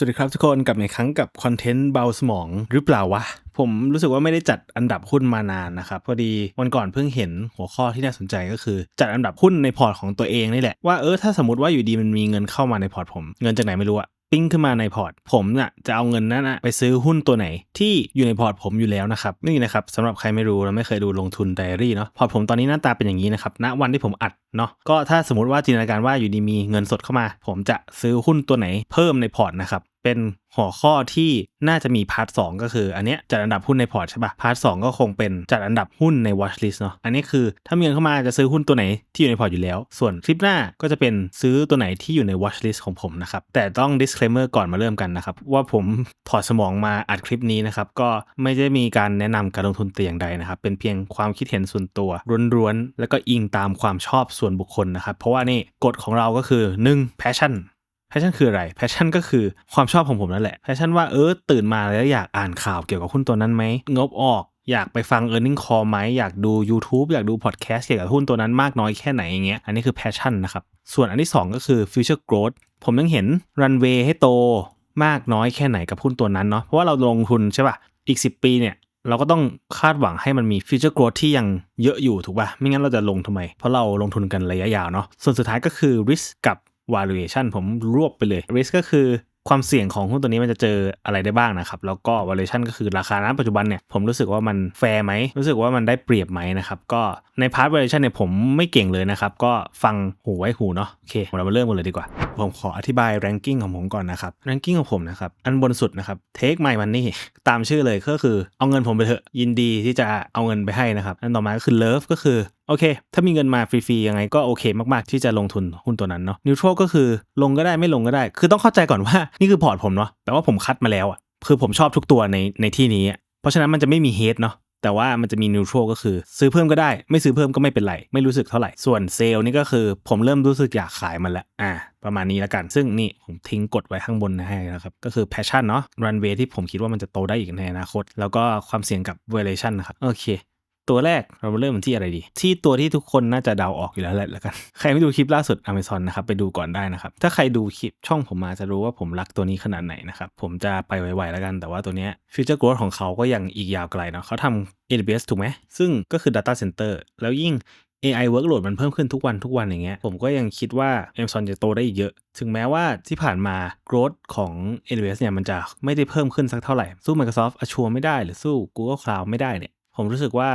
สวัสดีครับทุกคนกลับมาอีกครั้งกับคอนเทนต์เบาสมองหรือเปล่าวะ ผมรู้สึกว่าไม่ได้จัดอันดับหุ้นมานานนะครับ พอดีวันก่อนเพิ่งเห็นหัวข้อที่น่าสนใจก็คือ จัดอันดับหุ้นในพอร์ตของตัวเองนี่แหละว่าเออถ้าสมมติว่าอยู่ดีมันมีเงินเข้ามาในพอร์ตผม เงินจากไหนไม่รู้อะปิ้งขึ้นมาในพอร์ต ผมน่ะจะเอาเงินนั้นนะไปซื้อหุ้นตัวไหนที่อยู่ในพอร์ตผมอยู่แล้วนะครับนี่นะครับสำหรับใครไม่รู้และไม่เคยดูลงทุนไดอารี่เนาะพอร์ตผมตอนนี้หน้าตาเป็นอย่างนี้นะครับณวันที่ผมอัดเนาะก็ถ้าสมมติว่าจินตนาการว่าอยู่ดีมีเงินสดเข้ามา ผมจะซื้อหุ้นตัวไหนเพิ่มในพอร์ตนะครับ เป็นหัวข้อที่น่าจะมีพาร์ทสก็คือ อันเนี้ยจัดอันดับหุ้นในพอร์ตใช่ปะพาร์ทสก็คงเป็นจัดอันดับหุ้นใน watch list เนาะอันนี้คือถ้ามีเงินเข้ามาจะซื้อหุ้นตัวไหนที่อยู่ในพอร์ตอยู่แล้ว ส่วนคลิปหน้าก็จะเป็นซื้อตัวไหนที่อยู่ใน watch list ของผมนะครับแต่ต้อง disclaimer ก่อนมาเริ่มกันนะครับว่าผมถอดสมองมาอัดคลิปนี้นะครับก็ไม่ได้มีการแนะนำการลงทุนแต่อย่างใดนะครับเป็นเพียงความคิดเห็นส่วนตัวร้วนๆแล้วก็อิงตามความชอบส่วนบุคคลนะครับเพราะว่านี่กฎของเราก็คือ 1 passion แพชชั่นคืออะไรแพชชั่นก็คือความชอบของผมนั่นแหละแพชชั่นว่าเออตื่นมาแล้วอยากอ่านข่าวเกี่ยวกับหุ้นตัวนั้นไหมงบออกอยากไปฟัง e a r n i n g call ไหมอยากดู YouTube อยากดูพอดแคสต์เกี่ยวกับหุ้นตัวนั้นมากน้อยแค่ไหนอย่างเงี้ยอันนี้คือแพชชั่นนะครับ ส่วนอันที่ 2 ก็คือ future growth ผมยังเห็นรันเวย์ให้โตมากน้อยแค่ไหนกับหุ้นตัวนั้นเนาะเพราะว่าเราลงทุนใช่ป่ะ อีก 10 ปีเนี่ย เราก็ต้องคาดหวังให้มันมี future growth ที่ยังเยอะอยู่ถูกป่ะ ไม่งั้นเราจะลงทำไม เพราะเราลงทุนกันระยะยาวเนาะส่วนสุดท้ายก็คือ risk กับ valuation ผมรวบไปเลย risk ก็คือความเสี่ยงของหุ้นตัวนี้มันจะเจออะไรได้บ้างนะครับ แล้วก็ valuation ก็คือราคาณปัจจุบันเนี่ยผมรู้สึกว่ามันแฟร์ไหมรู้สึกว่ามันได้เปรียบไหมนะครับก็ในพาร์ท valuation เนี่ยผมไม่เก่งเลยนะครับ ก็ฟังหูไว้หูเนาะโอเคเรามาเริ่มกันเลยดีกว่า ผมขออธิบาย ranking ของผมก่อนนะครับ ranking ของผมนะครับ อันบนสุดนะครับ take my money ตามชื่อเลยก็คือเอาเงินผมไปเถอะยินดีที่จะเอาเงินไปให้นะครับอันต่อมาก็คือ love ก็คือ โอเค ถ้ามีเงินมาฟรีๆยังไงก็โอเคมากๆ ที่จะลงทุนหุ้นตัวนั้นเนาะนิวทรัลก็คือลงก็ได้ไม่ลงก็ได้ คือต้องเข้าใจก่อนว่านี่คือพอร์ตผมเนาะแปลว่าผมคัดมาแล้วอะคือผมชอบทุกตัวในในที่นี้ เพราะฉะนั้นมันจะไม่มีเฮดเนาะแต่ว่ามันจะมีนิวทรัลก็คือ ซื้อเพิ่มก็ได้ ไม่ซื้อเพิ่มก็ไม่เป็นไร ไม่รู้สึกเท่าไหร่ ส่วนเซลล์นี่ก็คือผมเริ่มรู้สึกอยากขายมันแล้วอ่า ประมาณนี้แล้วกัน ซึ่งนี่ผมทิ้งกดไว้ข้างบนให้นะครับ ก็คือ passion เนาะ runway ที่ผมคิดว่ามันจะโตได้อีกในอนาคต แล้วก็ความเสี่ยงกับ valuation นะครับ โอเค ตัวแรกเรามาเริ่มที่อะไรดี ที่ตัวที่ทุกคนน่าจะเดาออกอยู่แล้วแหละแล้วกัน ใครไม่ดูคลิปล่าสุด Amazon นะครับไปดูก่อนได้นะครับ ถ้าใครดูคลิปช่องผมมาจะรู้ว่าผมรักตัวนี้ขนาดไหนนะครับ ผมจะไปไวๆแล้วกัน แต่ว่าตัวเนี้ย Future Growth ของเขาก็ยังอีกยาวไกลเนาะเขาทำ AWS ถูกไหมซึ่งก็คือ Data Center แล้วยิ่ง AI workload มันเพิ่มขึ้นทุกวันทุกวันอย่างเงี้ยผมก็ยังคิดว่า Amazon จะโตได้อีกเยอะ ถึงแม้ว่าที่ผ่านมา growth ของ AWS เนี่ยมันจะไม่ได้เพิ่มขึ้นสักเท่าไหร่ สู้ Microsoft Azure ไม่ได้หรือสู้ Google Cloud ไม่ได้เนี่ยผมรู้สึกว่า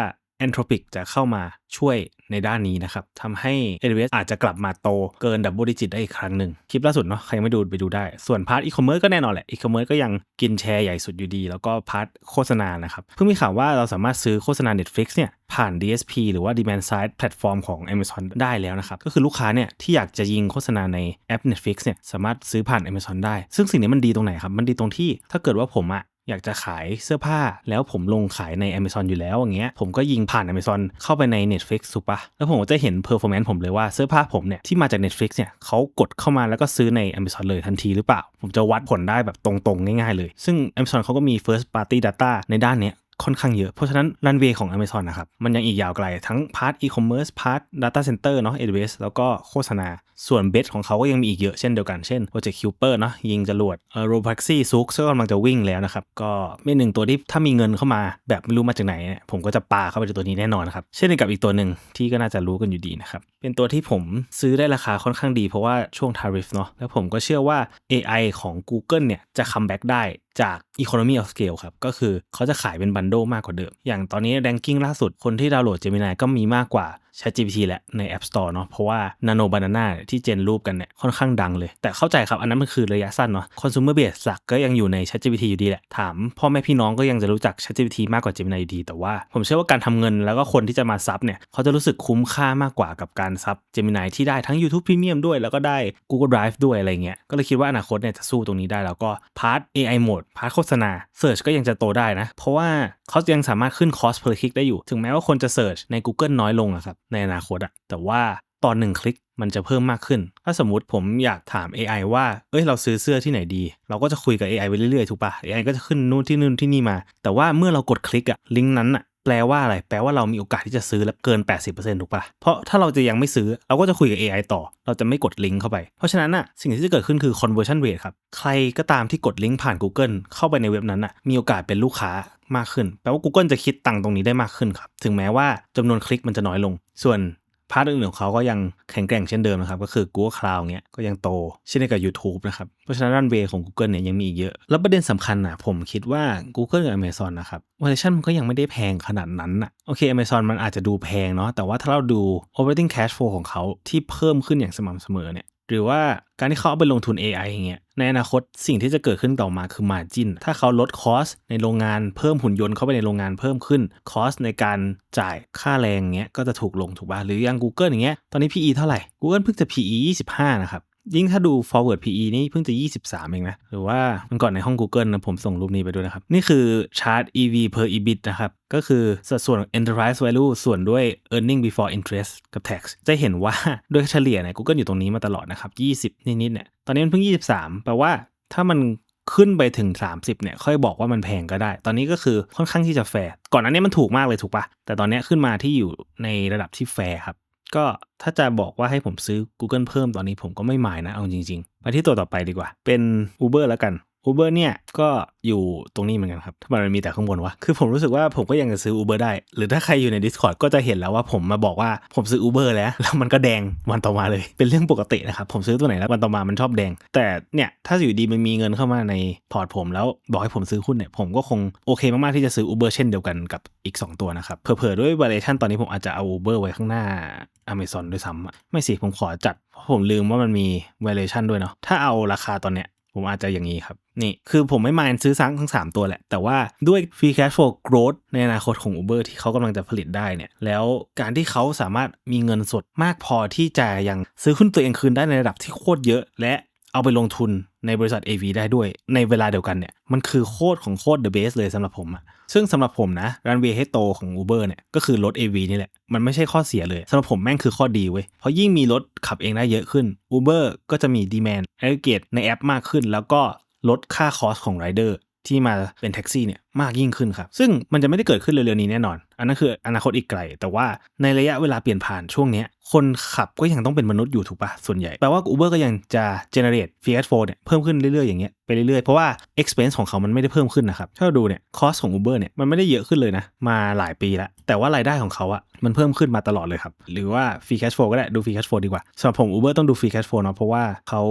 Anthropic จะเข้ามาช่วยในด้านนี้นะครับทำให้ AWS อาจจะกลับมาโตเกินดับเบิลดิจิตได้อีกครั้งหนึ่ง คลิปล่าสุดเนาะใครไม่ดูไปดูได้ ส่วนพาร์ทอีคอมเมิร์ซก็แน่นอนแหละอีคอมเมิร์ซก็ยังกินแชร์ใหญ่สุดอยู่ดี แล้วก็พาร์ทโฆษณานะครับเพิ่งมีข่าวว่าเราสามารถซื้อโฆษณา Netflix เนี่ยผ่าน DSP หรือว่า Demand Side แพลตฟอร์มของ Amazon ได้แล้วนะครับ ก็คือลูกค้าเนี่ยที่อยากจะยิงโฆษณาในแอป Netflix เนี่ยสามารถซื้อผ่าน Amazon ได้ ซึ่งสิ่งนี้มันดีตรงไหนครับ มันดีตรงที่ถ้าเกิดว่าผมอะ อยากจะขายเสื้อผ้าแล้วผมลงขายใน Amazon อยู่แล้วอย่างเงี้ยผมก็ยิงผ่าน Amazon เข้าไปใน Netflix ถูกปะแล้วผมก็จะเห็น performance ผมเลยว่าเสื้อผ้าผมเนี่ยที่มาจาก Netflix เนี่ยเขากดเข้ามาแล้วก็ซื้อใน Amazon เลยทันทีหรือเปล่า ผมจะวัดผลได้แบบตรงๆ ง่ายๆเลย ซึ่ง Amazon เขาก็มี first party data ในด้านเนี้ย ค่อนข้างเยอะ เพราะฉะนั้นรันเวย์ของ Amazon นะครับ มันยังอีกยาวไกล ทั้งพาร์ทอีคอมเมิร์ซพาร์ท Data Center เนาะ AWS แล้วก็โฆษณา ส่วนเบสของเขาก็ยังมีอีกเยอะเช่นเดียวกัน เช่น Project Kuiper เนาะยิงจรวดเอ่อ Robotaxi ซุกก็กำลังจะวิ่งแล้วนะครับ ก็เป็นหนึ่งตัวที่ถ้ามีเงินเข้ามาแบบไม่รู้มาจากไหนเนี่ยผมก็จะปาเข้าไปในตัวนี้แน่นอนครับเช่นเดียวกับอีกตัวหนึ่งที่ก็น่าจะรู้กันอยู่ดีนะครับเป็นตัวที่ผมซื้อได้ราคาค่อนข้างดีเพราะว่าช่วง tariff เนาะแล้วผมก็เชื่อว่า AI ของ Google เนี่ยจะคัมแบ็กได้ จาก Economy of Scale ครับ ก็คือเขาจะขายเป็นบันโดมากกว่าเดิม อย่างตอนนี้แรงกิ้งล่าสุดคนที่ดาวน์โหลด Gemini ก็มีมากกว่า ChatGPT แหละใน App Store เนาะเพราะว่า Nano Banana ที่เจนรูปกันเนี่ยค่อนข้างดังเลย แต่เข้าใจครับ อันนั้นมันคือระยะสั้นเนาะ Consumer Base หลักก็ยังอยู่ใน ChatGPT อยู่ดีแหละ ถามพ่อแม่พี่น้องก็ยังจะรู้จัก ChatGPT มากกว่า Gemini อยู่ดี แต่ว่าผมเชื่อว่าการทำเงินแล้วก็คนที่จะมาซับเนี่ยเขาจะรู้สึกคุ้มค่ามากกว่ากับการซับ Gemini ที่ได้ทั้ง YouTube Premium ด้วย แล้วก็ได้ Google Drive ด้วยอะไรเงี้ยก็เลยคิดว่าอนาคตเนี่ยจะสู้ตรงนี้ได้แล้วก็พาร์ท AI Mode พาร์ทโฆษณา Search ก็ยังจะโตได้นะเพราะว่าเขายังสามารถขึ้น cost per click ได้อยู่ ถึงแม้ว่าคนจะ Search ใน Google น้อยลงอะครับ ในอนาคตอะแต่ว่าตอนหนึ่งคลิกมันจะเพิ่มมากขึ้น ถ้าสมมติผมอยากถาม AI ว่า เอ้ย เราซื้อเสื้อที่ไหนดี เราก็จะคุยกับ AI ไปเรื่อยๆ ถูกปะ AI ก็จะขึ้นนู่นที่นู่นที่นี่มา แต่ว่าเมื่อเรากดคลิกอะลิงก์นั้นอะ แปลว่าอะไร แปลว่าเรามีโอกาสที่จะซื้อแล้วเกิน 80%ถูกปะเพราะถ้าเราจะยังไม่ซื้อ เราก็จะคุยกับ AI ต่อ เราจะไม่กดลิงก์เข้าไป เพราะฉะนั้นอะ สิ่งที่จะเกิดขึ้นคือ conversion rate ครับ ใครก็ตามที่กดลิงก์ผ่าน Google เข้าไปในเว็บนั้นอะ มีโอกาสเป็นลูกค้ามากขึ้น แปลว่า Google จะคิดตังค์ตรงนี้ได้มากขึ้นครับ ถึงแม้ว่าจำนวนคลิกมันจะน้อยลง ส่วน พาร์ทอื่นๆของเขาก็ยังแข็งแกร่งเช่นเดิมนะครับ ก็คือ Google Cloud เงี้ยก็ยังโต เช่นเดียวกับ YouTube นะครับ เพราะฉะนั้นรันเวย์ของ Google เนี่ยยังมีอีกเยอะ แล้วประเด็นสำคัญนะผมคิดว่า Google กับ Amazon นะครับเวอร์ชันมันก็ยังไม่ได้แพงขนาดนั้นนะโอเค Amazon มันอาจจะดูแพงเนาะแต่ว่าถ้าเราดู operating cash flow ของเขาที่เพิ่มขึ้นอย่างสม่ำเสมอเนี่ย หรือว่าการที่เขาเอาไปลงทุน AI อย่างเงี้ยในอนาคตสิ่งที่จะเกิดขึ้นต่อมาคือมาจินถ้าเขาลดคอสในโรงงานเพิ่มหุ่นยนต์เข้าไปในโรงงานเพิ่มขึ้นคอสในการจ่ายค่าแรงเงี้ยก็จะถูกลงถูกป่ะหรืออย่าง Google อย่างเงี้ยตอนนี้ PE เท่าไหร่ Google เพิ่งจะ PE 25 นะครับ ยิ่งถ้าดู forward PE นี่เพิ่งจะ 23 เองนะ หรือว่ามันก่อนในห้อง Google นะผมส่งรูปนี้ไปด้วยนะครับ นี่คือชาร์ต EV per EBIT นะครับ ก็คือสัดส่วน enterprise value ส่วนด้วย earning before interest กับ tax จะเห็นว่าโดยเฉลี่ยเนี่ย Google อยู่ตรงนี้มาตลอดนะครับ 20 นิดๆเนี่ย ตอนนี้มันเพิ่ง 23 แปลว่าถ้ามันขึ้นไปถึง 30 เนี่ย ค่อยบอกว่ามันแพงก็ได้ ตอนนี้ก็คือค่อนข้างที่จะแฟร์ ก่อนหน้านี้มันถูกมากเลยถูกปะแต่ตอนนี้ขึ้นมาที่อยู่ในระดับที่แฟร์ครับ ก็ถ้าจะบอกว่าให้ผมซื้อ Google เพิ่มตอนนี้ผมก็ไม่หมายนะ เอาจริง ๆ ไปที่ตัวต่อไปดีกว่า เป็น Uber แล้วกัน Uber เนี่ยก็อยู่ตรงนี้เหมือนกันครับทำไมมันมีแต่ข้างบนวะ คือผมรู้สึกว่าผมก็ยังจะซื้อ Uber ได้ หรือถ้าใครอยู่ใน Discord ก็จะเห็นแล้วว่าผมมาบอกว่าผมซื้อ Uber แล้ว แล้วมันก็แดงวันต่อมาเลย เป็นเรื่องปกตินะครับ ผมซื้อตัวไหนแล้ววันต่อมามันชอบแดง แต่เนี่ยถ้าอยู่ดีมันมีเงินเข้ามาในพอร์ตผมแล้วบอกให้ผมซื้อหุ้นเนี่ยผมก็คงโอเคมากๆที่จะซื้อ Uber เช่นเดียวกันกับอีก 2 ตัวนะครับ เผลอๆด้วย valuation ตอนนี้ผมอาจจะเอา Uber ไว้ข้างหน้า Amazon ด้วยซ้ำอะไม่สิผมขอจัดเพราะผมลืมว่ามันมี valuation ด้วยเนาะถ้าเอาราคาตอนเนี้ย ผมอาจจะอย่างนี้ครับ นี่คือผมไม่มายซื้อซังทั้ง 3 ตัวแหละ แต่ว่าด้วย free cash flow growth ในอนาคตของ Uber ที่เขากำลังจะผลิตได้เนี่ย แล้วการที่เขาสามารถมีเงินสดมากพอที่จะยังซื้อหุ้นตัวเองคืนได้ในระดับที่โคตรเยอะ และ เอาไปลงทุนในบริษัท AV ได้ด้วยในเวลาเดียวกันเนี่ยมันคือโคตรของโคตรเดอะเบสเลยสำหรับผมอะซึ่งสำหรับผมนะรันเวย์ให้โตของ Uber เนี่ยก็คือรถ AV นี่แหละ มันไม่ใช่ข้อเสียเลยสำหรับผมแม่งคือข้อดีเว้ยเพราะยิ่งมีรถขับเองได้เยอะขึ้น Uber ก็จะมีดีแมนแอเกตในแอปมากขึ้น แล้วก็ลดค่าคอสของไรเดอร์ที่มาเป็นแท็กซี่เนี่ย มากยิ่งขึ้นครับ ซึ่งมันจะไม่ได้เกิดขึ้นเร็วๆนี้แน่นอน อันนั้นคืออนาคตอีกไกล แต่ว่าในระยะเวลาเปลี่ยนผ่านช่วงนี้คนขับก็ยังต้องเป็นมนุษย์อยู่ถูกปะส่วนใหญ่แปลว่า Uber ก็ยังจะ generate free cash flow เนี่ยเพิ่มขึ้นเรื่อยๆอย่างเงี้ยไปเรื่อยๆ เพราะว่า expense ของเขามันไม่ได้เพิ่มขึ้นนะครับถ้าเราดูเนี่ย cost ของ Uber เนี่ยมันไม่ได้เยอะขึ้นเลยนะมาหลายปีแล้ว แต่ว่ารายได้ของเขาอะมันเพิ่มขึ้นมาตลอดเลยครับ หรือว่า free cash flow ก็ได้ดู free cash flow ดีกว่าสำหรับผม Uber ต้องดู free cash flow เนาะเพราะว่าเขา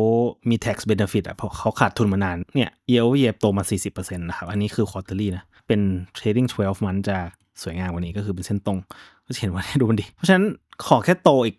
มี tax benefit อะเพราะเขาขาดทุนมานานเนี่ย year over year โตมา 40%นะครับอันนี้คือ quarterly เป็น trading 12 month จะสวยงามกว่านี้ก็คือเป็นเส้นตรง ก็จะเห็นว่าดูมันดี เพราะฉะนั้นขอแค่โตอีก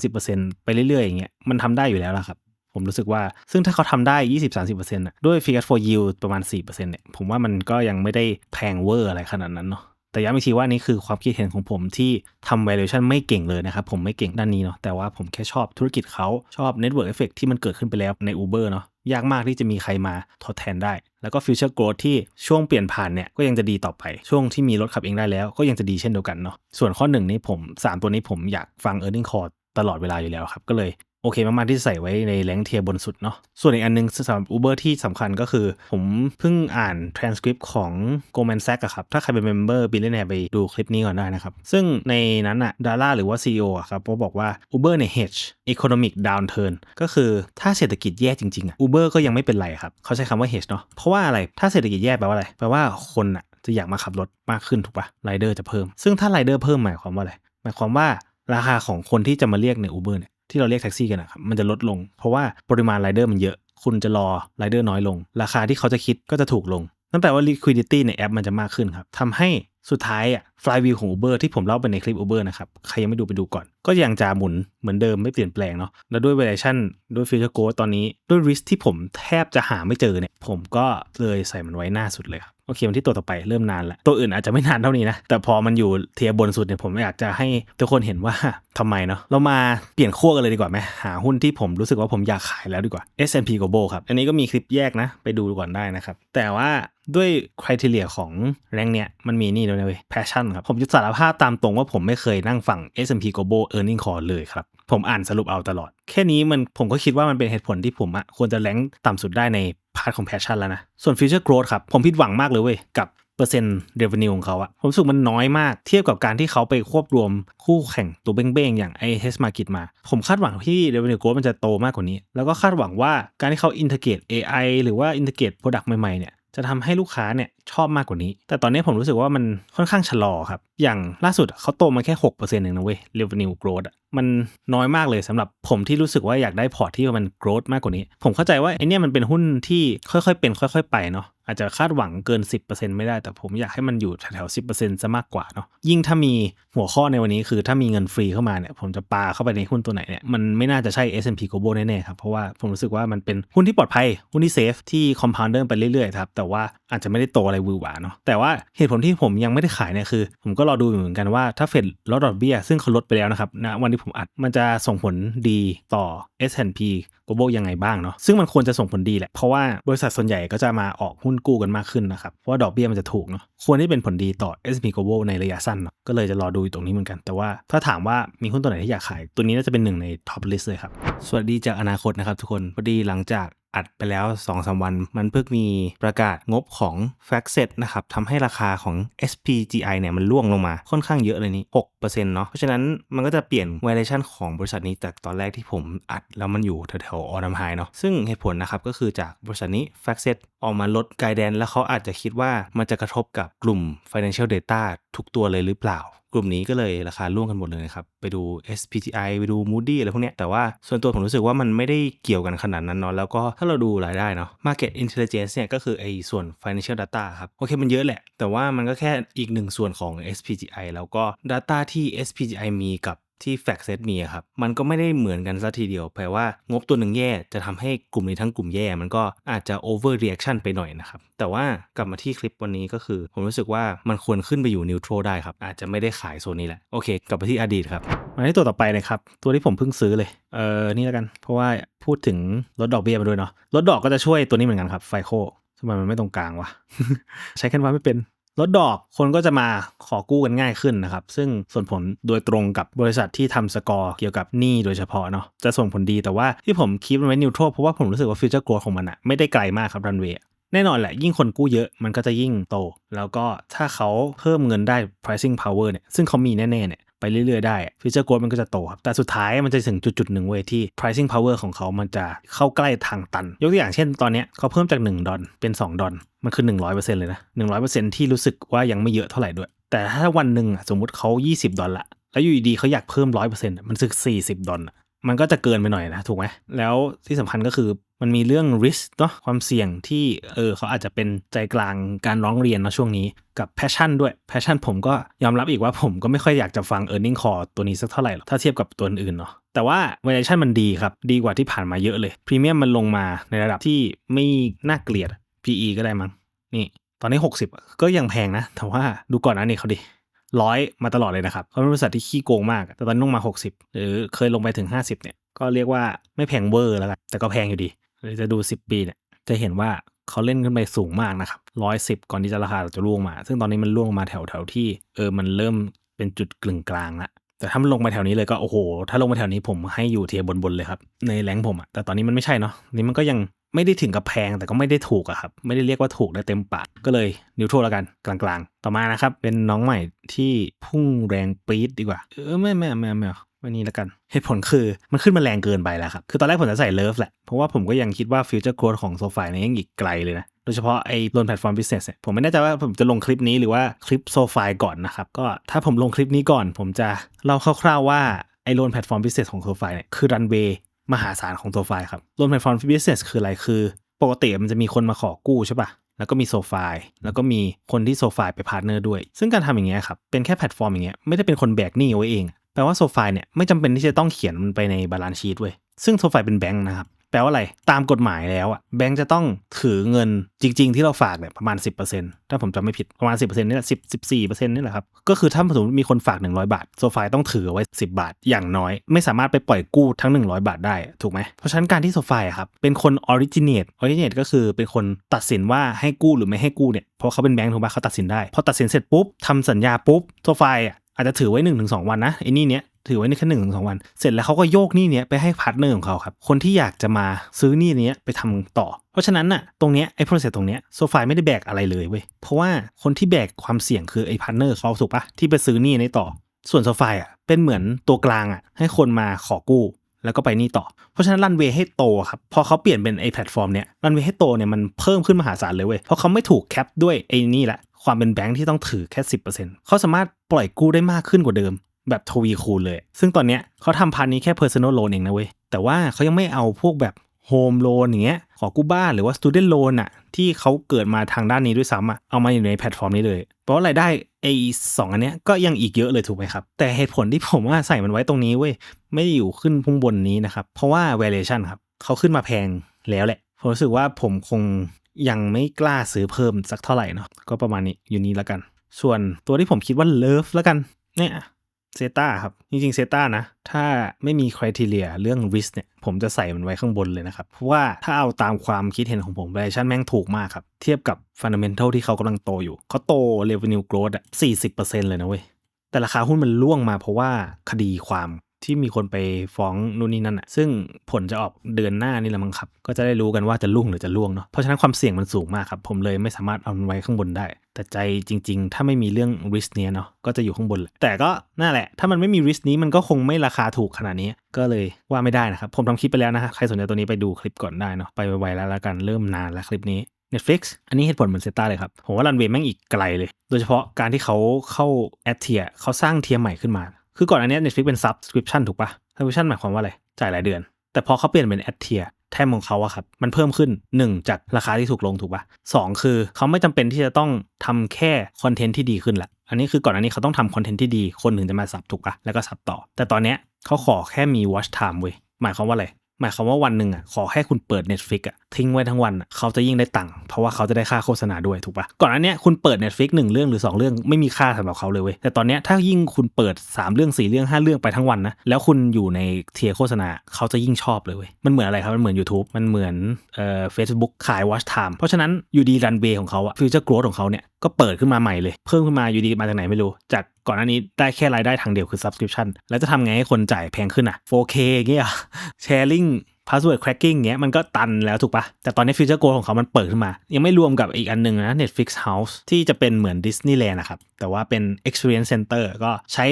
20-30%ไปเรื่อยๆ อย่างเงี้ยมันทำได้อยู่แล้วล่ะครับ ผมรู้สึกว่าซึ่งถ้าเขาทำได้ 20-30%นะด้วย free cash flow yield ประมาณ 4%เนี่ยผมว่ามันก็ยังไม่ได้แพงเวอร์อะไรขนาดนั้นเนาะแต่ย้ำอีกทีว่านี่คือความคิดเห็นของผมที่ทำ valuation ไม่เก่งเลยนะครับ ผมไม่เก่งด้านนี้เนาะแต่ว่าผมแค่ชอบธุรกิจเขาชอบ network effect ที่มันเกิดขึ้นไปแล้วใน Uber เนาะ ยากมากที่จะมีใครมาทดแทนได้ แล้วก็ฟิวเจอร์กรอที่ช่วงเปลี่ยนผ่านเนี่ยก็ยังจะดีต่อไป ช่วงที่มีรถขับเองได้แล้วก็ยังจะดีเช่นเดียวกันเนาะส่วนข้อหนึ่งนี้ผม 3 ตัวนี้ผมอยากฟัง earning call ตลอดเวลาอยู่แล้วครับ ก็เลยโอเคมาก ๆ ที่ใส่ไว้ในแรงเทียบนสุดเนาะส่วนอีกอันนึงสำหรับ Uber ที่สำคัญก็คือ ผมเพิ่งอ่าน transcript ของ Goldman Sachs อะครับ ถ้าใครเป็น member billionaire ไปดูคลิปนี้ก่อนได้นะครับ ซึ่งในนั้นอะดาร่าหรือว่า CEO อะครับก็บอกว่า Uber เนี่ย hedge economic downturn ก็คือถ้าเศรษฐกิจแย่จริง ๆอะ Uber ก็ยังไม่เป็นไรครับเขาใช้คำว่า hedge เนาะเพราะว่าอะไรถ้าเศรษฐกิจแย่แปลว่าอะไรแปลว่าคนอะจะอยากมาขับรถมากขึ้นถูกป่ะไรเดอร์จะเพิ่ม ซึ่งถ้าไรเดอร์เพิ่มหมายความว่าอะไรหมายความว่า ราคาของคนที่จะมาเรียกในอูเบอร์เนี่ยที่เราเรียกแท็กซี่กันนะครับมันจะลดลง เพราะว่าปริมาณไรเดอร์มันเยอะ คุณจะรอไรเดอร์น้อยลง ราคาที่เขาจะคิดก็จะถูกลง นั่นแปลว่า liquidity ในแอปมันจะมากขึ้นครับทำให้ สุดท้ายอะ flywheel ของ Uber ที่ผมเล่าไปในคลิป Uber นะครับ ใครยังไม่ดูไปดูก่อน ก็ยังจะหมุนเหมือนเดิมไม่เปลี่ยนแปลงเนาะแล้วด้วย valuation ด้วย future growth ตอนนี้ด้วย risk ที่ผมแทบจะหาไม่เจอเนี่ย ผมก็เลยใส่มันไว้หน้าสุดเลยครับ โอเคมันที่ตัวต่อไปเริ่มนานแล้วตัวอื่นอาจจะไม่นานเท่านี้นะ แต่พอมันอยู่เทียบบนสุดเนี่ยผมอยากจะให้ทุกคนเห็นว่าทำไมเนาะเรามาเปลี่ยนขั้วกันเลยดีกว่าไหมหาหุ้นที่ผมรู้สึกว่าผมอยากขายแล้วดีกว่า S&P Global ครับอันนี้ก็มีคลิปแยกนะไปดูก่อนได้นะครับแต่ว่าด้วยคุณลียของแรงเนี้ยมันมีนี่ด้วยนะเว้ย passion ครับ ผมจะสารภาพตามตรงว่าผมไม่เคยนั่งฟัง S&P Global Earning Call เลยครับ ผมอ่านสรุปเอาตลอด แค่นี้มันผมก็คิดว่ามันเป็นเหตุผลที่ผมอะควรจะแรงต่ำสุดได้ในพาร์ทของ passion แล้วนะ ส่วน future growth ครับ ผมผิดหวังมากเลยเว้ยกับ10% revenue ของเขาอะผมรู้สึกมันน้อยมาก เทียบกับการที่เขาไปควบรวมคู่แข่งตัวเบ้งๆ อย่างไอเฮสมากิตมา ผมคาดหวังที่ revenue growth มันจะโตมากกว่านี้ แล้วก็คาดหวังว่าการที่เขา integrate AI หรือว่า integrate product ใหม่ๆ เนี่ย จะทำให้ลูกค้าเนี่ยชอบมากกว่านี้ แต่ตอนนี้ผมรู้สึกว่ามันค่อนข้างชะลอครับ อย่างล่าสุดเขาโตมาแค่6%เองนะเว้ย revenue growth มันน้อยมากเลยสำหรับผมที่รู้สึกว่าอยากได้พอร์ตที่มัน growth มากกว่านี้ ผมเข้าใจว่าไอเนี้ยมันเป็นหุ้นที่ค่อยๆเป็น ค่อย ๆ ไปเนาะ อาจจะคาดหวังเกิน 10%ไม่ได้แต่ผมอยากให้มันอยู่แถวๆ10%ซะมากกว่าเนาะยิ่งถ้ามีหัวข้อในวันนี้คือถ้ามีเงินฟรีเข้ามาเนี่ยผมจะปาเข้าไปในหุ้นตัวไหนเนี่ยมันไม่น่าจะใช่ S&P Global แน่ๆครับ เพราะว่าผมรู้สึกว่ามันเป็นหุ้นที่ปลอดภัย หุ้นที่เซฟที่ compounder ไปเรื่อยๆครับแต่ว่าอาจจะไม่ได้โตอะไรวือหวาเนาะแต่ว่าเหตุผลที่ผมยังไม่ได้ขายเนี่ยคือ ผมก็รอดูเหมือนกันว่าถ้าเฟดลดดอกเบี้ยซึ่งเขาลดไปแล้วนะครับณวันที่ผมอัดมันจะส่งผลดีต่อ S&P global ยังไงบ้างเนาะซึ่งมันควรจะส่งผลดีแหละ เพราะว่าบริษัทส่วนใหญ่ก็จะมาออกหุ้นกู้กันมากขึ้นนะครับเพราะาดอกเบี้ยมันจะถูกเนาะควรที่เป็นผลดีต่อ S&P global ในระยะสั้นเนาะก็เลยจะรอดูตรงนี้เหมือนกัน แต่ว่าถ้าถามว่ามีหุ้นตัวไหนที่อยากขาย ตัวนี้น่าจะเป็นหนึ่งในท็อปลิสต์เลยครับสวัสดีจากอนาคตนะครับทุกคนพอดีหลังจาก อัดไปแล้ว2อสวัน มันเพิ่งมีประกาศงบของ f a c t s e t นะครับทำให้ราคาของ SPGI เนี่ยมันล่วงลงมาค่อนข้างเยอะเลยนี่6%เนาะเพราะฉะนั้นมันก็จะเปลี่ยน valuation ของบริษัทนี้จากตอนแรกที่ผมอัด แล้วมันอยู่แถวๆ all time high เนาะซึ่งเหตุผลนะครับก็คือจากบริษัทนี้ f a c t s e t ออกมาลดไกด์แดนแล้วเขาอาจจะคิดว่ามันจะกระทบกับกลุ่ม financial data ทุกตัวเลยหรือเปล่า กลุ่มนี้ก็เลยราคาร่วงกันหมดเลยนะครับ ไปดู SPTI ไปดู Moody อะไรพวกเนี้ย แต่ว่าส่วนตัวผมรู้สึกว่ามันไม่ได้เกี่ยวกันขนาดนั้นเนาะ แล้วก็ถ้าเราดูรายได้เนาะ Market Intelligence เนี่ยก็คือไอ้ส่วน Financial Data ครับ โอเคมันเยอะแหละ แต่ว่ามันก็แค่อีกหนึ่งส่วนของ SPGI แล้วก็ Data ที่ SPGI มีกับ ที่ f a c t s e t มีครับ มันก็ไม่ได้เหมือนกันซะทีเดียว แปลว่างบตัวหนึ่งแย่จะทำให้กลุ่มนี้ทั้งกลุ่มแย่ มันก็อาจจะ over reaction ไปหน่อยนะครับ แต่ว่ากลับมาที่คลิปวันนี้ก็คือ ผมรู้สึกว่ามันควรขึ้นไปอยู่ neutral ได้ครับ อาจจะไม่ได้ขายโซนนี้แหละ โอเค กลับไปที่อดีตครับมาที่ตัวต่อไปเลยครับ ตัวที่ผมเพิ่งซื้อเลย เออนี่แล้วกัน เพราะว่าพูดถึงลดดอกเบี้ยมาด้วยเนาะลดดอกก็จะช่วยตัวนี้เหมือนกันครับไฟโคทำไมมันไม่ตรงกลางวะใช้แค่ว่าไม่เป็น ลดดอกคนก็จะมาขอกู้กันง่ายขึ้นนะครับ ซึ่งส่วนผลโดยตรงกับบริษัทที่ทำสกอร์เกี่ยวกับหนี้โดยเฉพาะเนาะจะส่งผลดีแต่ว่าที่ผมคิดมันไว้นิวโตรเพราะว่าผมรู้สึกว่าฟิวเจอร์โกรของมันอะไม่ได้ไกลมากครับรันเวย์แน่นอนแหละ ยิ่งคนกู้เยอะมันก็จะยิ่งโต แล้วก็ถ้าเขาเพิ่มเงินได้ pricing power เนี่ยซึ่งเขามีแน่ๆเนี่ย ไปเรื่อยๆได้ฟิวเจอร์โกรมันก็จะโตครับ แต่สุดท้ายมันจะถึงจุดๆหนึ่งเว้ยที่ pricing power ของเขามันจะเข้าใกล้ทางตัน ยกตัวอย่างเช่นตอนเนี้ยเขาเพิ่มจาก 1 ดอลเป็น 2 ดอลมันคือ 100%เลยนะ 100%ที่รู้สึกว่ายังไม่เยอะเท่าไหร่ด้วย แต่ถ้าวันหนึ่งสมมุติเขา20 ดอลละแล้วอยู่ดีเขาอยากเพิ่ม 100%มันสึก40 ดอล มันก็จะเกินไปหน่อยนะถูกไหมแล้วที่สำคัญก็คือมันมีเรื่อง risk เนาะความเสี่ยงที่เออเขาอาจจะเป็นใจกลางการร้องเรียนนะช่วงนี้กับ passion ด้วย passion ผมก็ยอมรับอีกว่าผมก็ไม่ค่อยอยากจะฟัง earning call ตัวนี้สักเท่าไหร่หรอกถ้าเทียบกับตัวอื่นเนาะแต่ว่า valuation มันดีครับ ดีกว่าที่ผ่านมาเยอะเลย premium มันลงมาในระดับที่ไม่น่าเกลียด PE ก็ได้มั้งนี่ตอนนี้ 60 ก็ยังแพงนะแต่ว่าดูก่อนนะนี่เขาดิ ร้อยมาตลอดเลยนะครับเขาเป็นบริษัทที่ขี้โกงมาก แต่ตอนลงมา 60 หรือเคยลงไปถึง 50 เนี่ย ก็เรียกว่าไม่แพงเวอร์แล้วกัน แต่ก็แพงอยู่ดีเลยจะดู 10 ปีเนี่ย จะเห็นว่าเขาเล่นขึ้นไปสูงมากนะครับร้อยสิบก่อนที่จะราคาจะล่วงมา ซึ่งตอนนี้มันล่วงมาแถวแถวที่เออ มันเริ่มเป็นจุดกลึงกลางละ แต่ถ้ามันลงมาแถวนี้เลยก็โอ้โห ถ้าลงมาแถวนี้ผมให้อยู่เทียบบนๆเลยครับ ในแรงผมอะแต่ตอนนี้มันไม่ใช่เนาะ นี่มันก็ยัง ไม่ได้ถึงกับแพงแต่ก็ไม่ได้ถูกอะครับ ไม่ได้เรียกว่าถูกได้เต็มปากก็เลยนิวโตรแล้วกันกลางๆ ต่อมานะครับ เป็นน้องใหม่ที่พุ่งแรงปี๊ดดีกว่า เออไม่ไม่ไม่ไม่ไม่นี่แล้วกัน เหตุผลคือมันขึ้นมาแรงเกินไปแล้วครับ คือตอนแรกผมจะใส่เลิฟแหละ เพราะว่าผมก็ยังคิดว่าฟิวเจอร์โกรดของโซฟาเนี่ยยังอีกไกลเลยนะ โดยเฉพาะไอ้โลนแพลตฟอร์มบิสเนสเนี่ยผมไม่แน่ใจว่าผมจะลงคลิปนี้หรือว่าคลิปโซฟาก่อนนะครับ ก็ถ้าผมลงคลิปนี้ก่อน ผมจะเล่าคร่าวๆว่าไอ้โลนแพลตฟอร์มบิสเนสของโซฟาเนี่ยคือรันเวย์ มหาศาลของโซฟาครับโลนแพลตฟอร์มบิสเนสคืออะไรคือ ปกติมันจะมีคนมาขอกู้ใช่ปะแล้วก็มีโซฟายแล้วก็มีคนที่โซฟายไปพาร์ทเนอร์ด้วย ซึ่งการทำอย่างเงี้ยครับ เป็นแค่แพลตฟอร์มอย่างเงี้ยไม่ได้เป็นคนแบกหนี้เอาไว้เอง แปลว่าโซฟายเนี่ยไม่จำเป็นที่จะต้องเขียนมันไปในบาลานซ์ชีตเว้ยซึ่งโซฟายเป็นแบงค์นะครับ แปลว่าอะไร ตามกฎหมายแล้วอะแบงค์จะต้องถือเงินจริง ๆ ที่เราฝากเนี่ยประมาณ 10%ถ้าผมจำไม่ผิดประมาณ 10%นี่แหละ10 14%นี่แหละครับ ก็คือถ้าสมมติมีคนฝาก 100 บาท โซฟายต้องถือไว้ 10 บาท อย่างน้อย ไม่สามารถไปปล่อยกู้ทั้ง 100 บาทได้ถูกไหม เพราะฉะนั้นการที่โซฟายครับเป็นคนออริจิน t e ออริจิน e ก็คือเป็นคนตัดสินว่าให้กู้หรือไม่ให้กู้เนี่ยเพราะเขาเป็นแบงค์ถูกปะเขาตัดสินได้พอตัดสินเสร็จปุ๊บทำสัญญาปุ๊บโซฟาอะอาจจะถือไว้1นถึงสวันนะไอ้นี่เนี้ย ถือไว้ในแค่หนึ่งถึงสองวัน เสร็จแล้วเขาก็โยกหนี้เนี้ยไปให้พาร์ทเนอร์ของเขาครับ คนที่อยากจะมาซื้อหนี้เนี้ยไปทำต่อ เพราะฉะนั้นน่ะตรงเนี้ยไอ้โปรเซสตรงเนี้ยโซฟายไม่ได้แบกอะไรเลยเว้ย เพราะว่าคนที่แบกความเสี่ยงคือไอ้พาร์ทเนอร์เขาถูกปะที่ไปซื้อหนี้นี้ต่อ ส่วนโซฟายอะเป็นเหมือนตัวกลางอะให้คนมาขอกู้แล้วก็ไปนี่ต่อ เพราะฉะนั้นรันเวย์ให้โตครับ พอเขาเปลี่ยนเป็นไอ้แพลตฟอร์มเนี้ยรันเวย์ให้โตเนี่ยมันเพิ่มขึ้นมหาศาลเลยเว้ย เพราะเขาไม่ถูกแคปด้วยไอ้นี่แหละ ความเป็นแบงค์ที่ต้องถือแค่ 10%เขาสามารถปล่อยกู้ได้มากขึ้นกว่าเดิม แบบทวีคูณเลย ซึ่งตอนเนี้ยเขาทำพันนี้แค่ personal loan เองนะเว้ย แต่ว่าเขายังไม่เอาพวกแบบ home loan อย่างเงี้ย ขอกู้บ้านหรือว่า student loan อะที่เขาเกิดมาทางด้านนี้ด้วยซ้ำอะเอามาอยู่ในแพลตฟอร์มนี้เลย เพราะรายได้ไอ้สองอันเนี้ยก็ยังอีกเยอะเลยถูกไหมครับ แต่เหตุผลที่ผมว่าใส่มันไว้ตรงนี้เว้ย ไม่ได้อยู่ขึ้นพุ่งบนนี้นะครับ เพราะว่า valuation ครับเขาขึ้นมาแพงแล้วแหละ ผมรู้สึกว่าผมคงยังไม่กล้าซื้อเพิ่มสักเท่าไหร่เนาะ ก็ประมาณนี้อยู่นี้แล้วกัน ส่วนตัวที่ผมคิดว่าเลิฟแล้วกัน เนี่ย เซตาครับ จริงๆเซตานะ ถ้าไม่มีคุณทีเลียเรื่อง risk เนี่ย ผมจะใส่มันไว้ข้างบนเลยนะครับ เพราะว่าถ้าเอาตามความคิดเห็นของผม valuation แม่งถูกมากครับ เทียบกับ fundamental ที่เขากำลังโตอยู่ เขาโต revenue growth อะ40%เลยนะเว้ยแต่ราคาหุ้นมันล่วงมาเพราะว่าคดีความ ที่มีคนไปฟ้องนู่นนี่นั่นอะ ซึ่งผลจะออกเดือนหน้านี่แหละมั้งครับ ก็จะได้รู้กันว่าจะลุ่งหรือจะล่วงเนาะ เพราะฉะนั้นความเสี่ยงมันสูงมากครับ ผมเลยไม่สามารถเอาไว้ข้างบนได้ แต่ใจจริง ๆ ถ้าไม่มีเรื่อง risk เนี้ยเนาะ ก็จะอยู่ข้างบนแหละ แต่ก็นั่นแหละ ถ้ามันไม่มี risk นี้มันก็คงไม่ราคาถูกขนาดนี้ ก็เลยว่าไม่ได้นะครับ ผมทำคลิปไปแล้วนะฮะ ใครสนใจตัวนี้ไปดูคลิปก่อนได้เนาะ ไปไวๆแล้วละกันเริ่มนานแล้วคลิปนี้ Netflix อันนี้เหตุผลเหมือนเซต้าเลยครับ ผมว่ารันเวย์แม่งอีกไกลเลย โดยเฉพาะการที่เขาเข้าแอดเทียเขาสร้างเทียใหม่ขึ้นมา คือก่อนอันนี้ Netflix เป็น subscription ถูกปะ subscription หมายความว่าอะไร จ่ายรายเดือน แต่พอเขาเปลี่ยนเป็นแอดเทียแทมของเขาอะครับ มันเพิ่มขึ้น 1 จากราคาที่ถูกลงถูกปะสองคือเขาไม่จำเป็นที่จะต้องทำแค่คอนเทนต์ที่ดีขึ้นละ อันนี้คือก่อนอันนี้เขาต้องทำคอนเทนต์ที่ดีคนถึงจะมาสับถูกปะแล้วก็สับต่อ แต่ตอนเนี้ยเขาขอแค่มี watch time เว้ย หมายความว่าอะไร หมายความว่าวันหนึ่งอะขอแค่คุณเปิด Netflix อะ ทิ้งไว้ทั้งวันเขาจะยิ่งได้ตังค์เพราะว่าเขาจะได้ค่าโฆษณาด้วยถูกปะก่อนอันเนี้ยคุณเปิด Netflix หนึ่งเรื่องหรือ 2 เรื่องไม่มีค่าสำหรับเขาเลยเว้ยแต่ตอนเนี้ยถ้ายิ่งคุณเปิด 3 เรื่อง 4 เรื่อง 5 เรื่องไปทั้งวันนะแล้วคุณอยู่ในเทียโฆษณาเขาจะยิ่งชอบเลยเว้ยมันเหมือนอะไรครับ มันเหมือน YouTube มันเหมือนเอ่อ Facebook ขาย watch time เพราะฉะนั้นอยู่ดีรันเวย์ของเขาอะฟิวเจอร์ growth ของเขาเนี่ยก็เปิดขึ้นมาใหม่เลยเพิ่มขึ้นมาอยู่ดีมาจากไหนไม่รู้ จากก่อนหน้านี้ได้แค่รายได้ทางเดียวคือ subscription แล้วจะทำไงให้คนจ่ายแพงขึ้นอะ 4K เงี้ย sharing password cracking เงี้ยมันก็ตันแล้วถูกปะแต่ตอนนี้ฟิวเจอร์โกของเขามันเปิดขึ้นมา ยังไม่รวมกับอีกอันหนึ่งนะ Netflix House ที่จะเป็นเหมือน Disneyland นะครับ แต่ว่าเป็น Experience Center ก็ใช้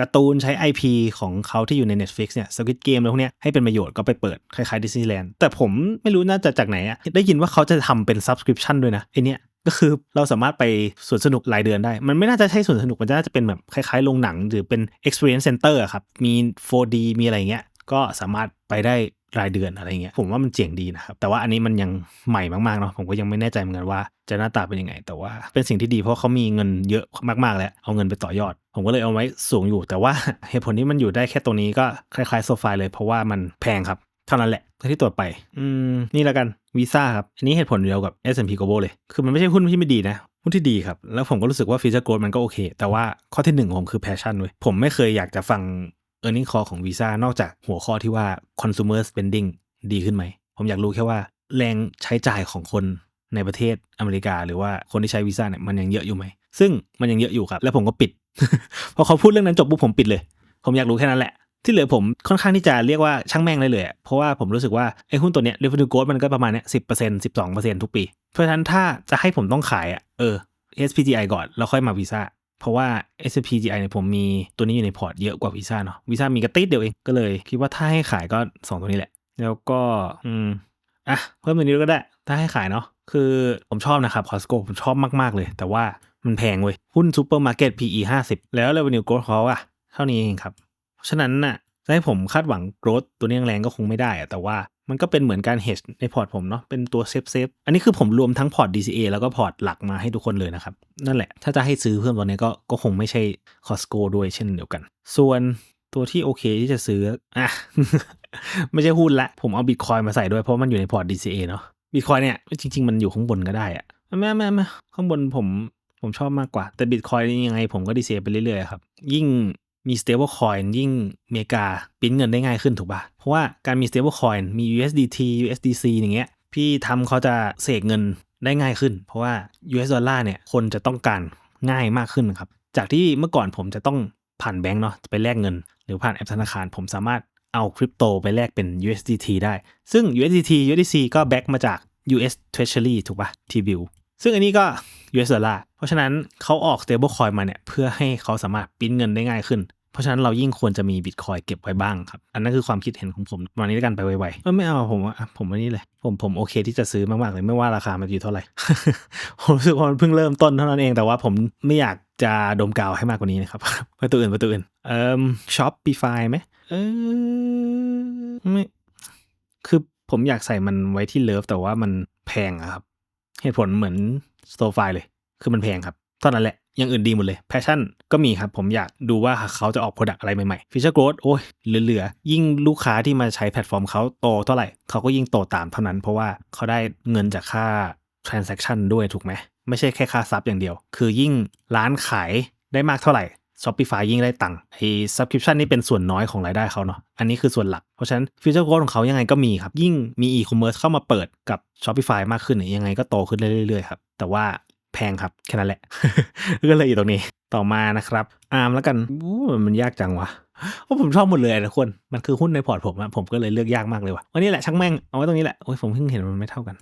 การ์ตูนใช้ IP ของเขาที่อยู่ใน Netflix เนี่ย Squid Game แล้วพวกเนี้ยให้เป็นประโยชน์ก็ไปเปิดคล้ายๆ Disneyland แต่ผมไม่รู้น่าจะจากไหนอะได้ยินว่าเขาจะทำเป็น subscription ด้วยนะไอเนี้ยก็คือเราสามารถไปสวนสนุกรายเดือนได้ มันไม่น่าจะใช่สวนสนุก มันน่าจะเป็นแบบคล้ายๆโรงหนัง หรือเป็น experience center ครับ มี 4D มีอะไรเงี้ย ก็สามารถไปได้ รายเดือนอะไรเงี้ยผมว่ามันเจ๋งดีนะครับ แต่ว่าอันนี้มันยังใหม่มากๆเนาะผมก็ยังไม่แน่ใจเหมือนกันว่าจะหน้าตาเป็นยังไง แต่ว่าเป็นสิ่งที่ดีเพราะเขามีเงินเยอะมากๆแล้ว เอาเงินไปต่อยอด ผมก็เลยเอาไว้สูงอยู่ แต่ว่าเหตุผลที่มันอยู่ได้แค่ตรงนี้ก็คล้ายๆโซฟาเลยเพราะว่ามันแพงครับเท่านั้นแหละที่ตรวจไป อืม นี่แล้วกันวีซ่าครับ อันนี้เหตุผลเดียวกับ S&P Global เลย คือมันไม่ใช่หุ้นที่ไม่ดีนะ หุ้นที่ดีครับ แล้วผมก็รู้สึกว่าฟีเจอร์โกลมันก็โอเค แต่ว่าข้อที่หนึ่งผมคือ passion เว้ยผมไม่เคยอยากจะฟัง e a r n i n g call ของวีซ่านอกจากหัวข้อที่ว่า consumer spending ดีขึ้นไหม ผมอยากรู้แค่ว่า แรงใช้จ่ายของคนในประเทศอเมริกา หรือว่าคนที่ใช้วีซ่าเนี่ยมันยังเยอะอยู่ไหม ซึ่งมันยังเยอะอยู่ครับ แล้วผมก็ปิด พอเขาพูดเรื่องนั้นจบปุ๊บผมปิดเลย ผมอยากรู้แค่นั้นแหละ ที่เหลือผมค่อนข้างที่จะเรียกว่าช่างแม่งเลยเลย เพราะว่าผมรู้สึกว่าไอ้หุ้นตัวเนี้ย revenue growth มันก็ประมาณเนี้ยสิบเปอร์เซ็นต์สิบสองเปอร์เซ็นต์ทุกปี เพราะฉะนั้นถ้าจะให้ผมต้องขายอะเออ SPGI ก่อนแล้วค่อยมาวีซ่า เพราะว่า SPGI เนี่ยผมมีตัวนี้อยู่ในพอร์ตเยอะกว่าวีซ่าเนาะวีซ่ามีกระติดเดียวเองก็เลย คิดว่าถ้าให้ขายก็ 2 ตัวนี้แหละ แล้วก็อืมอะเพิ่มตัวนี้ก็ได้ ถ้าให้ขายเนาะคือผมชอบนะครับคอสโกผมชอบมาก ๆ เลย แต่ว่ามันแพงเว้ย หุ้นซูเปอร์มาร์เก็ต PE 50 แล้ว revenue growth เขาอะเท่านี้เองครับ เพราะฉะนั้นน่ะจะให้ผมคาดหวัง growth ตัวนี้แรงก็คงไม่ได้อะแต่ว่า มันก็เป็นเหมือนการ hedge ในพอร์ตผมเนาะเป็นตัวเซฟเซฟอันนี้คือผมรวมทั้งพอร์ต DCA แล้วก็พอร์ตหลักมาให้ทุกคนเลยนะครับ นั่นแหละ ถ้าจะให้ซื้อเพิ่มตัวนี้ก็ก็คงไม่ใช่ Costco ด้วยเช่นเดียวกัน ส่วนตัวที่โอเคที่จะซื้ออะไม่ใช่หุ้นละผมเอาบิตคอยมาใส่ด้วยเพราะมันอยู่ในพอร์ต DCA เนาะบิตคอยเนี่ยจริง ๆ มันอยู่ข้างบนก็ได้อะไม่ไม่ไม่ข้างบนผมผมชอบมากกว่า แต่บิตคอยยังไงผมก็ DCA ไปเรื่อยๆครับยิ่ง มี stable coin ยิ่งอเมริกาปิ้นเงินได้ง่ายขึ้นถูกป่ะ เพราะว่าการมี stable coin มี USDT USDC อย่างเงี้ย พี่ทำเขาจะเสกเงินได้ง่ายขึ้น เพราะว่า US ดอลลาร์เนี่ยคนจะต้องการง่ายมากขึ้นครับ จากที่เมื่อก่อนผมจะต้องผ่านแบงก์เนาะจะไปแลกเงิน หรือผ่านแอปธนาคาร ผมสามารถเอาคริปโตไปแลกเป็น USDT ได้ ซึ่ง USDT USDC ก็แบ็กมาจาก US Treasury ถูกปะ T-bill ซึ่งอันนี้ก็ US ดอลลาร์เพราะฉะนั้นเขาออก stable coin มาเนี่ยเพื่อให้เขาสามารถปริ้นเงินได้ง่ายขึ้น เพราะฉะนั้นเรายิ่งควรจะมีบิตคอยเก็บไว้บ้างครับ อันนั้นคือความคิดเห็นของผมวันนี้ด้วกันไปไวๆไม่เอาผมว่าอะผมวันนี้เลย ผมผมโอเคที่จะซื้อมากๆเลยไม่ว่าราคามันอยู่เท่าไหร่ผมรู้สึกว่ามันเพิ่งเริ่มต้นเท่านั้นเองแต่ว่าผมไม่อยากจะดมกาวให้มากกว่านี้นะครับไปตัวอื่นไปตัวอื่นเอ่อช็อปปี้ไฟไหมเออไม่คือผมอยากใส่มันไว้ที่เลิฟแต่ว่ามันแพงอะครับ เหตุผลเหมือน สโตฟายเลย คือมันแพงครับเท่านั้นแหละอย่างอื่นดีหมดเลยแพชชั่นก็มีครับ ผมอยากดูว่าเขาจะออกโปรดักอะไรใหม่ๆฟีเชอร์โกรดโอ้ยเหลือๆ ยิ่งลูกค้าที่มาใช้แพลตฟอร์มเขาโตเท่าไหร่ เขาก็ยิ่งโตตามเท่านั้น เพราะว่าเขาได้เงินจากค่า transaction ด้วยถูกไหม ไม่ใช่แค่ค่าซับอย่างเดียว คือยิ่งร้านขายได้มากเท่าไหร่ Shopify ยิ่งได้ตังค์ไอ้ subscription นี่เป็นส่วนน้อยของรายได้เขาเนาะอันนี้คือส่วนหลัก เพราะฉะนั้นฟีเจอร์โกรของเขายังไงก็มีครับ ยิ่งมี e-commerce เข้ามาเปิดกับ Shopify มากขึ้นเนี่ยยังไงก็โตขึ้นเรื่อยๆครับ แต่ว่าแพงครับ แค่นั้นแหละก็เลยอยู่ตรงนี้ต่อมานะครับ อาร์มแล้วกันมันยากจังวะโอ้ผมชอบหมดเลยอะคน มันคือหุ้นในพอร์ตผมอะผมก็เลยเลือกยากมากเลยว่ะวันนี้แหละช่างแม่งเอาไว้ตรงนี้แหละโอ้ยผมเพิ่งเห็นมันไม่เท่ากัน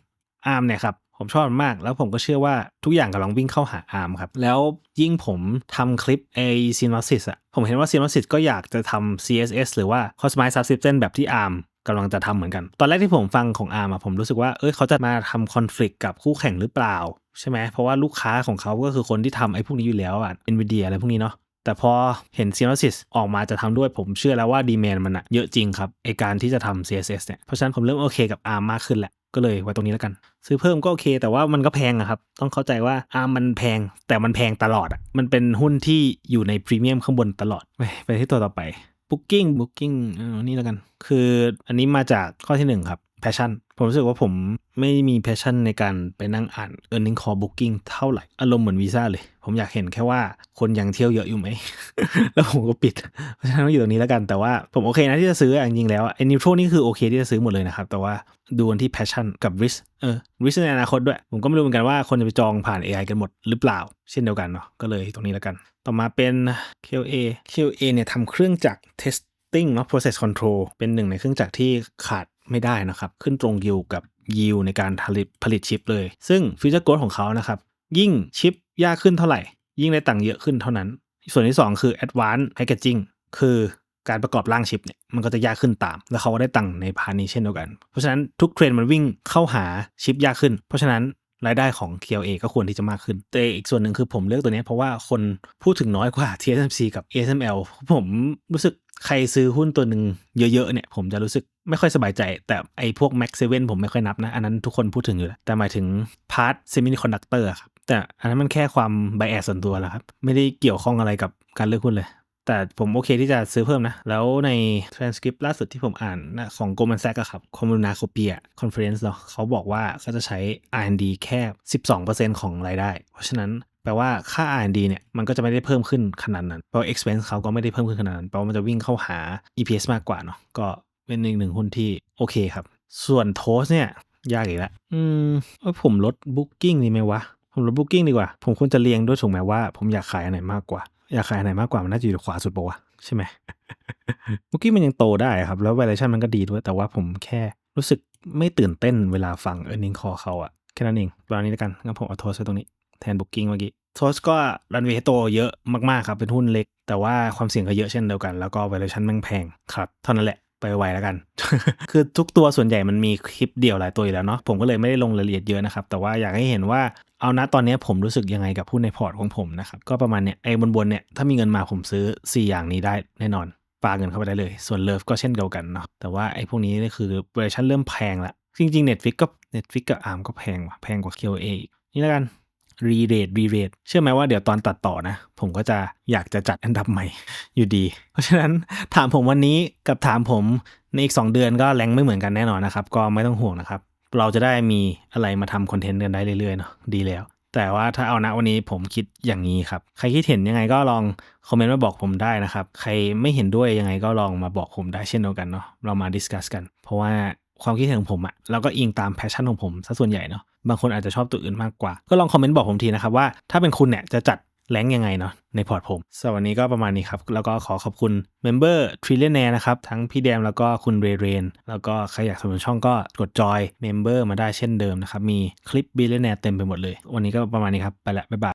อาร์มเนี่ยครับผมชอบมาก แล้วผมก็เชื่อว่าทุกอย่างกำลังวิ่งเข้าหาอาร์มครับ แล้วยิ่งผมทำคลิป a s y n o s i s อะผมเห็นว่า s y n o s i s ก็อยากจะทำ CSS หรือว่า Customize Subsystem แบบที่อาร์มกำลังจะทำเหมือนกัน ตอนแรกที่ผมฟังของอาร์มอะผมรู้สึกว่าเอ้ยเขาจะมาทำคอน FLICT กับคู่แข่งหรือเปล่า ใช่ไหมเพราะว่าลูกค้าของเขาก็คือคนที่ทำไอ้พวกนี้อยู่แล้วอะ NVIDIA อะไรพวกนี้เนาะแต่พอเห็น s y n o s i s ออกมาจะทำด้วยผมเชื่อแล้วว่าดีแมนมันอะเยอะจริงครับไอการที่จะทำ CSS เนี่ยเพราะฉะนั้นผมเริ่มโอเคกับ ARM มากขึ้นแหละ ก็เลยไว้ตรงนี้แล้วกัน ซื้อเพิ่มก็โอเค แต่ว่ามันก็แพงอะครับ ต้องเข้าใจว่าอามันแพงแต่มันแพงตลอดอะมันเป็นหุ้นที่อยู่ในพรีเมียมข้างบนตลอด ไปที่ตัวต่อไป Booking Booking อันนี้แล้วกัน คืออันนี้มาจากข้อที่หนึ่งครับ passion ผมรู้สึกว่าผมไม่มี passion ในการไปนั่งอ่าน earning call booking เท่าไหร่ อารมณ์เหมือนวีซ่าเลย ผมอยากเห็นแค่ว่าคนยังเที่ยวเยอะอยู่ไหม แล้วผมก็ปิด เพราะฉะนั้นอยู่ตรงนี้แล้วกัน แต่ว่าผมโอเคนะที่จะซื้ออะจริงๆแล้วไอ้นิวโตรนี่คือโอเคที่จะซื้อหมดเลยนะครับ แต่ว่าดูันที่ passion กับ risk เออ risk ในอนาคตด้วย ผมก็ไม่รู้เหมือนกันว่าคนจะไปจองผ่าน AI กันหมดหรือเปล่า เช่นเดียวกันเนาะ ก็เลยตรงนี้แล้วกัน ต่อมาเป็น KLA KLA เนี่ยทำเครื่องจักร testing เนาะ process control เป็นหนึ่งในเครื่องจักรที่ขาด ไม่ได้นะครับ ขึ้นตรงยิวกับยิวในการผลิตผลิตชิปเลย ซึ่งฟิวเจอร์โกรของเขานะครับ ยิ่งชิปยากขึ้นเท่าไหร่ ยิ่งได้ตังค์เยอะขึ้นเท่านั้น ส่วนที่ 2 คือ advanced packaging คือการประกอบร่างชิปเนี่ยมันก็จะยากขึ้นตาม แล้วเขาก็ได้ตังค์ในพาร์ทนี้เช่นเดียวกัน เพราะฉะนั้นทุกเทรนด์มันวิ่งเข้าหาชิปยากขึ้น เพราะฉะนั้น รายได้ของ KLA ก็ควรที่จะมากขึ้น แต่อีกส่วนหนึ่งคือผมเลือกตัวนี้เพราะว่าคนพูดถึงน้อยกว่า TSMC กับ ASML ผมรู้สึกใครซื้อหุ้นตัวหนึ่งเยอะๆเนี่ยผมจะรู้สึกไม่ค่อยสบายใจ แต่ไอ้พวก Max 7ผมไม่ค่อยนับนะ อันนั้นทุกคนพูดถึงอยู่แล้วแต่หมายถึงพาร์ทเซมิคอนดักเตอร์ครับแต่อันนั้นมันแค่ความไบแอสส่วนตัวแหละครับ ไม่ได้เกี่ยวข้องอะไรกับการเลือกหุ้นเลย แต่ผมโอเคที่จะซื้อเพิ่มนะ แล้วใน transcript ล่าสุดที่ผมอ่านนะของ Goldman Sachs ครับ Communacopia Conference เนาะเขาบอกว่าเขาจะใช้ R&D แค่ 12%ของรายได้ เพราะฉะนั้นแปลว่าค่า R&D เนี่ยมันก็จะไม่ได้เพิ่มขึ้นขนาดนั้นเพราะ expense เขาก็ไม่ได้เพิ่มขึ้นขนาดนั้น แปลว่ามันจะวิ่งเข้าหา EPS มากกว่าเนาะ ก็เป็นอีกหนึ่งหุ้นที่โอเคครับ ส่วนโทสเนี่ยยากอีกแล้วอืมผมลด Booking ดีไหมวะ ผมลด Booking ดีกว่า ผมควรจะเรียงด้วยถูกไหมว่า ผมอยากขายอันไหนมากกว่าอยากขายไหนมากกว่ามันน่าจะอยู่ขวาสุดปะวะใช่ไหม Booking มันยังโตได้ครับ แล้ว valuation มันก็ดีด้วย แต่ว่าผมแค่รู้สึกไม่ตื่นเต้นเวลาฟัง earning call เขาอะแค่นั้นเองประมาณนี้แล้วกันงั้นผมเอาโทสไว้ตรงนี้แทน Booking เมื่อกี้โทสก็รันเวย์โตเยอะมากๆครับเป็นหุ้นเล็ก แต่ว่าความเสี่ยงก็เยอะเช่นเดียวกัน แล้วก็ valuation ม่งแพงครับเท่านั้นแหละไปไวแล้วกัน คือทุกตัวส่วนใหญ่มันมีคลิปเดียวหลายตัวอยู่แล้วเนาะ ผมก็เลยไม่ได้ลงรายละเอียดเยอะนะครับ แต่ว่าอยากให้เห็นว่า เอานะตอนนี้ผมรู้สึกยังไงกับหุ้นในพอร์ตของผมนะครับ ก็ประมาณเนี้ยไอ้บนๆเนี่ยถ้ามีเงินมาผมซื้อ 4 อย่างนี้ได้แน่นอนปาเงินเข้าไปได้เลย ส่วนเลิฟก็เช่นเดียวกันเนาะแต่ว่าไอ้พวกนี้นี่คือเวอร์ชันเริ่มแพงละจริงๆ Netflix ก็ Netflix กับ ARM ก็แพงว่ะแพงกว่า KOA อีกนี่แล้วกันรีเรทรีเรทเชื่อไหมว่าเดี๋ยวตอนตัดต่อนะ ผมก็จะอยากจะจัดอันดับใหม่อยู่ดี เพราะฉะนั้นถามผมวันนี้กับถามผมในอีก 2 เดือนก็แรงไม่เหมือนกันแน่นอนนะครับ ก็ไม่ต้องห่วงนะครับ เราจะได้มีอะไรมาทำคอนเทนต์กันได้เรื่อยๆเนาะดีแล้ว แต่ว่าถ้าเอานะวันนี้ผมคิดอย่างนี้ครับ ใครคิดเห็นยังไงก็ลองคอมเมนต์มาบอกผมได้นะครับ ใครไม่เห็นด้วยยังไงก็ลองมาบอกผมได้เช่นเดียวกันเนาะเรามาดิสคัสกัน เพราะว่าความคิดเห็นของผมอะเราก็อิงตามแพชชั่นของผมซะส่วนใหญ่เนาะบางคนอาจจะชอบตัวอื่นมากกว่า ก็ลองคอมเมนต์บอกผมทีนะครับว่าถ้าเป็นคุณเนี่ยจะจัด แรงยังไงเนาะในพอร์ตผมสำหรับวันนี้ก็ประมาณนี้ครับ แล้วก็ขอขอบคุณเมมเบอร์ทริลเลนแนนะครับ ทั้งพี่แดมแล้วก็คุณเรเรน แล้วก็ใครอยากสนับสนุนช่องก็กดจอยเมมเบอร์มาได้เช่นเดิมนะครับ มีคลิปบิลเลนแนเต็มไปหมดเลย วันนี้ก็ประมาณนี้ครับ ไปละ บ๊ายบาย